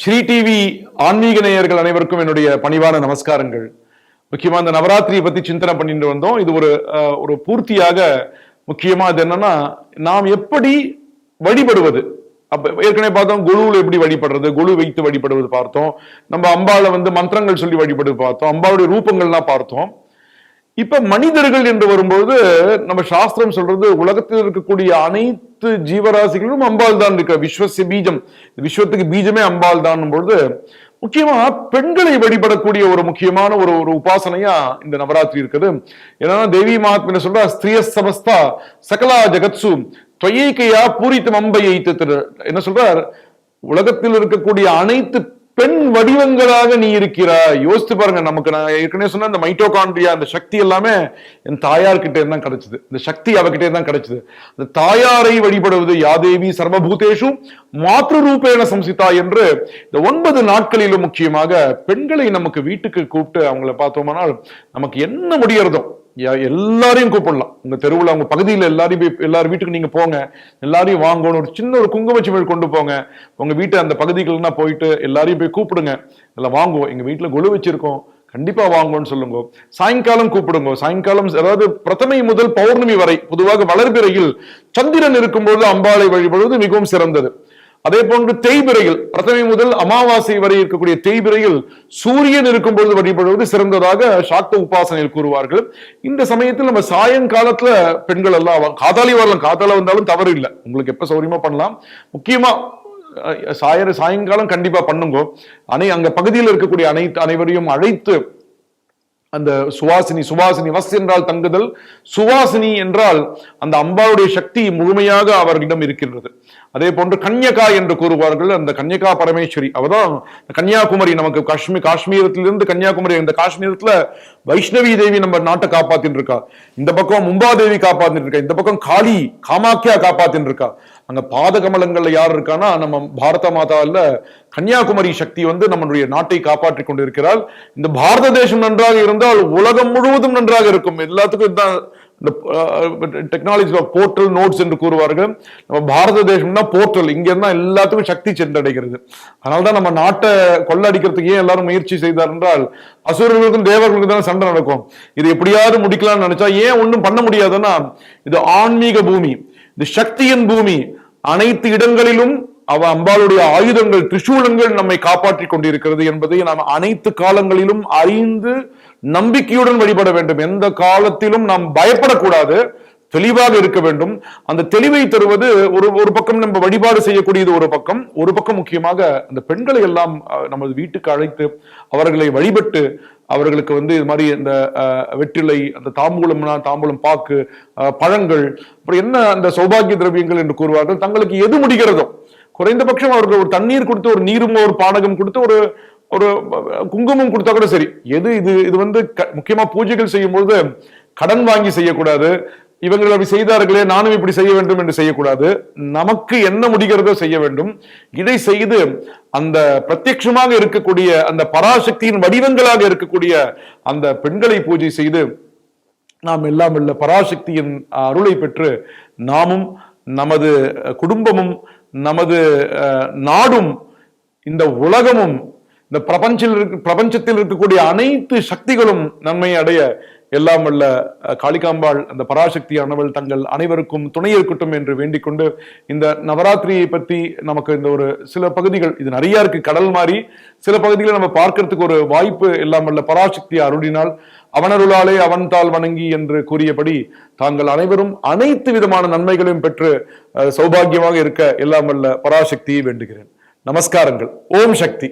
Sri TV ஆன்மீக நேயர்கள் அனைவருக்கும் என்னுடைய பணிவான நமஸ்காரங்கள். முக்கியமா இந்த நவராத்திரியை பத்தி சிந்தனை பண்ணிட்டு வந்தோம். இது ஒரு ஒரு பூர்த்தியாக முக்கியமா அது என்னன்னா நாம் எப்படி வழிபடுவது? அப்ப ஏற்கனவே பார்த்தோம் குழுவில் எப்படி வழிபடுறது? குழு வைத்து வழிபடுவது பார்த்தோம். நம்ம அம்பாவில் வந்து மந்திரங்கள் சொல்லி வழிபடுவது பார்த்தோம். அம்பாவுடைய ரூபங்கள்லாம் பார்த்தோம். இப்ப மனிதர்கள் என்று வரும்போது நம்ம சாஸ்திரம் சொல்றது உலகத்தில் இருக்கக்கூடிய அனைத்து ஜீவராசிகளும் அம்பாள் தான் இருக்க விஸ்வச பீஜம். விஸ்வத்துக்கு பீஜமே அம்பாள் தான் பொழுது முக்கியமா பெண்களை வழிபடக்கூடிய ஒரு முக்கியமான ஒரு ஒரு உபாசனையா இந்த நவராத்திரி இருக்குது. ஏன்னா தேவி மகாத்மிய சொல்ற ஸ்திரிய சமஸ்தா சகலா ஜெகத்சு தொயைக்கையா பூரித்தம் அம்பையை என்ன சொல்றார்? உலகத்தில் இருக்கக்கூடிய அனைத்து பெண் வடிவங்களாக நீ இருக்கிறாய். யோசித்து பாருங்க நமக்கு நான் ஏற்கனவே சொன்ன அந்த மைட்டோகாண்ட்ரியா அந்த சக்தி எல்லாமே என் தாயார்கிட்டே தான் கிடைச்சது. இந்த சக்தி அவகிட்டே தான் கிடைச்சது. அந்த தாயாரை வழிபடுவது யாதேவி சர்வபூதேஷும் மாற்று ரூபேன சம்சிதா என்று இந்த ஒன்பது நாட்களிலும் முக்கியமாக பெண்களை நமக்கு வீட்டுக்கு கூப்பிட்டு அவங்கள பார்த்தோமானால் நமக்கு என்ன முடியறதோ எல்லாரையும் கூப்பிடலாம். உங்க தெருவில் உங்க பகுதியில் எல்லாரையும் போய் எல்லாரும் வீட்டுக்கு நீங்க போங்க. எல்லாரையும் வாங்கணும் ஒரு சின்ன ஒரு குங்குமச்சிமிழ் கொண்டு போங்க. உங்க வீட்டை அந்த பகுதிகள்னா போயிட்டு எல்லாரையும் போய் கூப்பிடுங்க. எல்லாம் வாங்குவோம். எங்க வீட்டில் கொலு வச்சிருக்கோம். கண்டிப்பா வாங்குவோம்னு சொல்லுங்க. சாயங்காலம் கூப்பிடுங்க. சாயங்காலம் அதாவது பிரதமை முதல் பௌர்ணமி வரை பொதுவாக வளர்பிறையில் சந்திரன் இருக்கும்போது அம்பாளை வழிபடுவது மிகவும் சிறந்தது. அதே போன்று தேய்பிரையில் பிரதமை முதல் அமாவாசை வரை இருக்கக்கூடிய தேய்பிரையில் சூரியன் இருக்கும் பொழுது வழிபடுவது சிறந்ததாக சாக்த உபாசனையில் கூறுவார்கள். இந்த சமயத்தில் நம்ம சாயங்காலத்துல பெண்கள் எல்லாம் காதாலி வரலாம். காத்தால வந்தாலும் தவறு இல்லை. உங்களுக்கு எப்ப சௌரியமா பண்ணலாம்? முக்கியமா சாயர சாயங்காலம் கண்டிப்பா பண்ணுங்க. அனை அங்க பகுதியில் இருக்கக்கூடிய அனைத்து அனைவரையும் அழைத்து அந்த சுவாசினி சுவாசினி வஸ் என்றால் தங்குதல் சுவாசினி என்றால் அந்த அம்பாளுடைய சக்தி முழுமையாக அவர்களிடம் இருக்கின்றது அதே போன்று கன்யகா என்று கூறுவார்கள் அந்த கன்யகா பரமேஸ்வரி. அவதான் கன்னியாகுமரி நமக்கு காஷ்மீர் காஷ்மீரத்திலிருந்து கன்னியாகுமரி இந்த காஷ்மீரத்துல வைஷ்ணவி தேவி நம்ம நாட்டை காப்பாத்தின்னு இருக்கா இந்த பக்கம் மும்பாதேவி காப்பாத்தின்னு இருக்கா இந்த பக்கம் காளி காமாக்கியா காப்பாத்தின்னு இருக்கா அங்க பாத கமலங்கள்ல யார் இருக்கான்னா நம்ம பாரத மாதாவில் கன்னியாகுமரி சக்தி வந்து நம்மளுடைய நாட்டை காப்பாற்றிக் கொண்டிருக்கிறாள். இந்த பாரத தேசம் நன்றாக இருந்தால் உலகம் முழுவதும் நன்றாக இருக்கும். எல்லாத்துக்கும் இதுதான் இந்த டெக்னாலஜி போர்ட்டல் நோட்ஸ் என்று கூறுவார்கள். நம்ம பாரத தேசம்னா போர்ட்டல் இங்க இருந்தா எல்லாத்துக்கும் சக்தி சென்றடைகிறது. அதனால்தான் நம்ம நாட்டை கொள்ளடிக்கிறதுக்கு ஏன் எல்லாரும் முயற்சி செய்தார் என்றால் அசுரர்களுக்கும் தேவர்களுக்கும் தான் சண்டை நடக்கும். இது எப்படியாவது முடிக்கலாம்னு நினைச்சா ஏன் ஒன்றும் பண்ண முடியாதுன்னா இது ஆன்மீக பூமி இது சக்தியின் பூமி. அனைத்து இடங்களிலும் அவ அம்பாளுடைய ஆயுதங்கள் திரிசூலங்கள் நம்மை காப்பாற்றிக் கொண்டிருக்கிறது என்பதை நாம் அனைத்து காலங்களிலும் அறிந்து நம்பிக்கையுடன் வழிபட வேண்டும். எந்த காலத்திலும் நாம் பயப்படக்கூடாது. தெளிவாக இருக்க வேண்டும். அந்த தெளிவை தருவது ஒரு ஒரு பக்கம் நம்ம வழிபாடு செய்யக்கூடியது ஒரு பக்கம். ஒரு பக்கம் முக்கியமாக அந்த பெண்களை எல்லாம் நமது வீட்டுக்கு அழைத்து அவர்களை வழிபட்டு அவர்களுக்கு வந்து இது மாதிரி இந்த வெற்றிலை அந்த தாம்பூலம்னா தாம்பூலம் பாக்கு பழங்கள் அப்புறம் என்ன அந்த சௌபாகிய திரவியங்கள் என்று கூறுவார்கள். தங்களுக்கு எது முடிகிறதோ குறைந்தபட்சம் அவர்கள் ஒரு தண்ணீர் கொடுத்து ஒரு நீரும் ஒரு பானகம் கொடுத்து ஒரு ஒரு குங்குமம் கொடுத்தா கூட சரி. எது இது? இது வந்து க- முக்கியமா பூஜைகள் செய்யும்போது கடன் வாங்கி செய்யக்கூடாது. இவங்கள் அப்படி செய்தார்களே நானும் இப்படி செய்ய வேண்டும் என்று செய்யக்கூடாது. நமக்கு என்ன முடிகிறதோ செய்ய வேண்டும். இதை செய்து அந்த பிரத்யட்சமாக இருக்கக்கூடிய அந்த பராசக்தியின் வடிவங்களாக இருக்கக்கூடிய அந்த பெண்களை பூஜை செய்து நாம் எல்லாம் உள்ள பராசக்தியின் அருளை பெற்று நாமும் நமது குடும்பமும் நமது நாடும் இந்த உலகமும் இந்த பிரபஞ்சத்தில் இருக்க பிரபஞ்சத்தில் இருக்கக்கூடிய அனைத்து சக்திகளும் நன்மை அடைய எல்லாம் வல்ல காளிகாம்பாள் அந்த பராசக்தியானவள் தங்கள் அனைவருக்கும் துணை இருக்கட்டும் என்று வேண்டிக் கொண்டு இந்த நவராத்திரியை பற்றி நமக்கு இந்த ஒரு சில பகுதிகள் இது நிறைய இருக்கு கடல் மாதிரி சில பகுதிகளை நம்ம பார்க்கறதுக்கு ஒரு வாய்ப்பு எல்லாம் வல்ல பராசக்தி அருளினால் அவனருளாலே அவன் தாள் வணங்கி என்று கூறியபடி தாங்கள் அனைவரும் அனைத்து விதமான நன்மைகளையும் பெற்று சௌபாகியமாக இருக்க எல்லாம் வல்ல பராசக்தியை வேண்டுகிறேன். நமஸ்காரங்கள். ஓம் சக்தி.